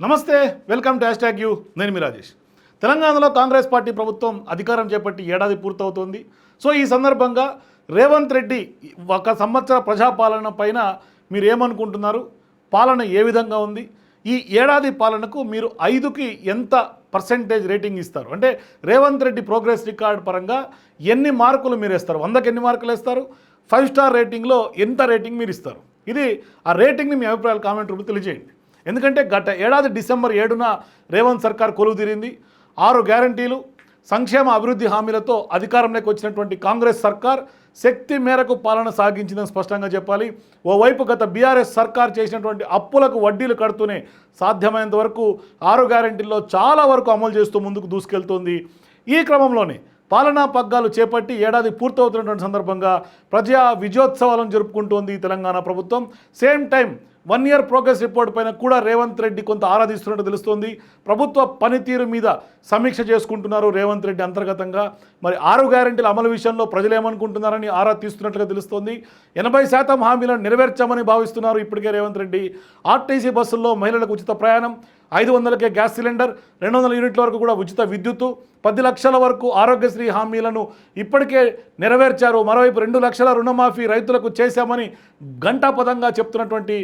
నమస్తే welcome to hash you. నేను మీ రాజేష్. తెలంగాణలో కాంగ్రెస్ పార్టీ ప్రభుత్వం అధికారం చేపట్టి ఏడాది పూర్తవుతోంది. సో ఈ సందర్భంగా రేవంత్ రెడ్డి ఒక సంవత్సర ప్రజాపాలన పైన మీరు ఏమనుకుంటున్నారు? పాలన ఏ విధంగా ఉంది? ఈ ఏడాది పాలనకు మీరు ఐదుకి ఎంత పర్సెంటేజ్ రేటింగ్ ఇస్తారు? అంటే రేవంత్ రెడ్డి ప్రోగ్రెస్ రికార్డ్ పరంగా ఎన్ని మార్కులు మీరు ఇస్తారు వందకి ఎన్ని మార్కులు ఇస్తారు ఫైవ్ స్టార్ రేటింగ్లో ఎంత రేటింగ్ మీరు ఇస్తారు? ఇది ఆ రేటింగ్ని మీ అభిప్రాయాలు కామెంట్ రూపంలో తెలియజేయండి. ఎందుకంటే గత ఏడాది డిసెంబర్ ఏడున రేవంత్ సర్కార్ కొలువు తీరింది ఆరు గ్యారంటీలు సంక్షేమ అభివృద్ధి హామీలతో అధికారంలోకి వచ్చినటువంటి కాంగ్రెస్ సర్కార్ శక్తి మేరకు పాలన సాగించిందని స్పష్టంగా చెప్పాలి. ఓవైపు గత బీఆర్ఎస్ సర్కార్ చేసినటువంటి అప్పులకు వడ్డీలు కడుతూనే సాధ్యమైనంత వరకు ఆరు గ్యారంటీల్లో చాలా వరకు అమలు చేస్తూ ముందుకు దూసుకెళ్తోంది. ఈ క్రమంలోనే పాలనా పగ్గాలు చేపట్టి ఏడాది పూర్తవుతున్నటువంటి సందర్భంగా ప్రజా విజయోత్సవాలను జరుపుకుంటోంది తెలంగాణ ప్రభుత్వం. Same time one year progress report పైన కూడా రేవంత్ రెడ్డి కొంత ఆరాధిస్తున్నట్టు తెలుస్తోంది. ప్రభుత్వ పనితీరు మీద సమీక్ష చేసుకుంటున్నారు రేవంత్ రెడ్డి అంతర్గతంగా. మరి ఆరు గ్యారెంటీల అమలు విషయంలో ప్రజలు ఏమనుకుంటున్నారని ఆరా తీస్తున్నట్లుగా తెలుస్తోంది. ఎనభై శాతం హామీలను నెరవేర్చామని భావిస్తున్నారు ఇప్పటికే రేవంత్ రెడ్డి. ఆర్టీసీ బస్సుల్లో మహిళలకు ఉచిత ప్రయాణం ఐదు వందలకే గ్యాస్ సిలిండర్ రెండు వందల యూనిట్ల వరకు కూడా ఉచిత విద్యుత్తు పది లక్షల వరకు ఆరోగ్యశ్రీ హామీలను ఇప్పటికే నెరవేర్చారు. మరోవైపు రెండు లక్షల రుణమాఫీ రైతులకు చేశామని ఘంటాపదంగా చెప్తున్నటువంటి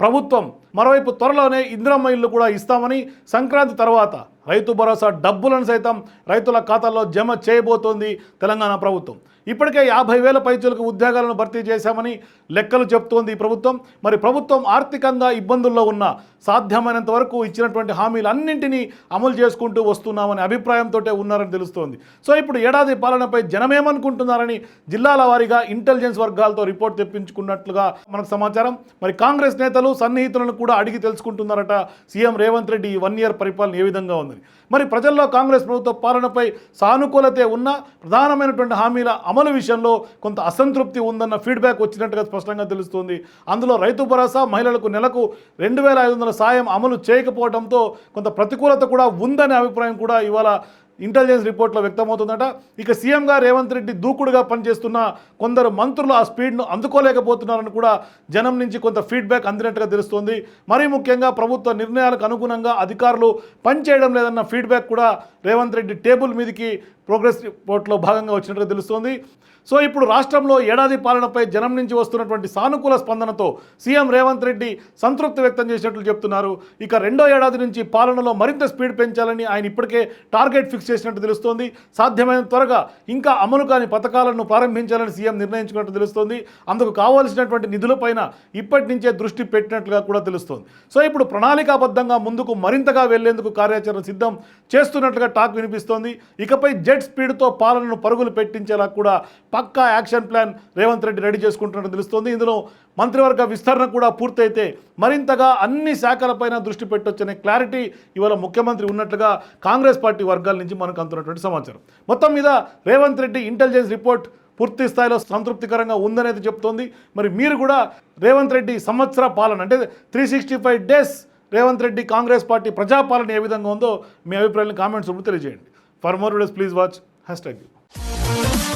ప్రభుత్వం మరోవైపు త్వరలోనే ఇందిరమ్మ ఇల్లు కూడా ఇస్తామని సంక్రాంతి తర్వాత రైతు భరోసా డబ్బులను సైతం రైతుల ఖాతాల్లో జమ చేయబోతోంది తెలంగాణ ప్రభుత్వం. ఇప్పటికే యాభై వేల పైచులకు ఉద్యోగాలను భర్తీ చేశామని లెక్కలు చెప్తోంది ఈ ప్రభుత్వం. మరి ప్రభుత్వం ఆర్థికంగా ఇబ్బందుల్లో ఉన్న సాధ్యమైనంత వరకు ఇచ్చినటువంటి హామీలన్నింటినీ అమలు చేసుకుంటూ వస్తున్నామని అభిప్రాయంతో ఉన్నారని తెలుస్తోంది. సో ఇప్పుడు ఏడాది పాలనపై జనమేమనుకుంటున్నారని జిల్లాల వారీగా ఇంటెలిజెన్స్ వర్గాలతో రిపోర్ట్ తెప్పించుకున్నట్లుగా మనకు సమాచారం. మరి కాంగ్రెస్ నేతలు సన్నిహితులను కూడా అడిగి తెలుసుకుంటున్నారట సీఎం రేవంత్ రెడ్డి ఈ వన్ ఇయర్ పరిపాలన ఏ విధంగా ఉందని. మరి ప్రజల్లో కాంగ్రెస్ ప్రభుత్వ పాలనపై సానుకూలతే ఉన్న ప్రధానమైనటువంటి హామీల అమలు విషయంలో కొంత అసంతృప్తి ఉందన్న ఫీడ్బ్యాక్ వచ్చినట్టుగా స్పష్టంగా తెలుస్తుంది. అందులో రైతు భరోసా మహిళలకు నెలకు రెండు వేల ఐదు వందల సాయం అమలు చేయకపోవడంతో కొంత ప్రతికూలత కూడా ఉందనే అభిప్రాయం కూడా ఇవాళ ఇంటెలిజెన్స్ రిపోర్ట్లో వ్యక్తమవుతుందట. ఇక సీఎంగా రేవంత్ రెడ్డి దూకుడుగా పనిచేస్తున్న కొందరు మంత్రులు ఆ స్పీడ్ను అందుకోలేకపోతున్నారని కూడా జనం నుంచి కొంత ఫీడ్బ్యాక్ అందినట్టుగా తెలుస్తోంది. మరీ ముఖ్యంగా ప్రభుత్వ నిర్ణయాలకు అనుగుణంగా అధికారులు పనిచేయడం లేదన్న ఫీడ్బ్యాక్ కూడా రేవంత్ రెడ్డి టేబుల్ మీదకి ప్రోగ్రెస్ రిపోర్ట్లో భాగంగా వచ్చినట్టుగా తెలుస్తోంది. సో ఇప్పుడు రాష్ట్రంలో ఏడాది పాలనపై జనం నుంచి వస్తున్నటువంటి సానుకూల స్పందనతో సీఎం రేవంత్ రెడ్డి సంతృప్తి వ్యక్తం చేసినట్లు చెప్తున్నారు. ఇక రెండో ఏడాది నుంచి పాలనలో మరింత స్పీడ్ పెంచాలని ఆయన ఇప్పటికే టార్గెట్ ఫిక్స్ చేసినట్టు తెలుస్తోంది. సాధ్యమైన త్వరగా ఇంకా అమలు కాని పథకాలను ప్రారంభించాలని సీఎం నిర్ణయించుకున్నట్టు తెలుస్తోంది. అందుకు కావాల్సినటువంటి నిధులపైన ఇప్పటి నుంచే దృష్టి పెట్టినట్లుగా కూడా తెలుస్తోంది. సో ఇప్పుడు ప్రణాళికాబద్ధంగా ముందుకు మరింతగా వెళ్ళేందుకు కార్యాచరణ సిద్ధం చేస్తున్నట్లుగా టాక్ వినిపిస్తోంది. ఇకపై జెట్ స్పీడ్తో పాలనను పరుగులు పెట్టించేలా కూడా పక్కా action plan Revanth Reddy ready చేసుకుంటున్నట్టు తెలుస్తోంది. ఇందులో మంత్రివర్గ విస్తరణ కూడా పూర్తయితే మరింతగా అన్ని శాఖలపైన దృష్టి పెట్టొచ్చనే క్లారిటీ ఇవాళ ముఖ్యమంత్రి ఉన్నట్లుగా కాంగ్రెస్ పార్టీ వర్గాల నుంచి మనకు అందుతున్నటువంటి సమాచారం. మొత్తం మీద రేవంత్ రెడ్డి ఇంటెలిజెన్స్ రిపోర్ట్ పూర్తి స్థాయిలో సంతృప్తికరంగా ఉందనేది చెప్తోంది. మరి మీరు కూడా రేవంత్ రెడ్డి సంవత్సర పాలన అంటే three sixty five days Revanth Reddy Congress party ప్రజాపాలన ఏ విధంగా ఉందో మీ అభిప్రాయాలను కామెంట్స్ రూపంలో తెలియజేయండి. For more videos please watch hash tag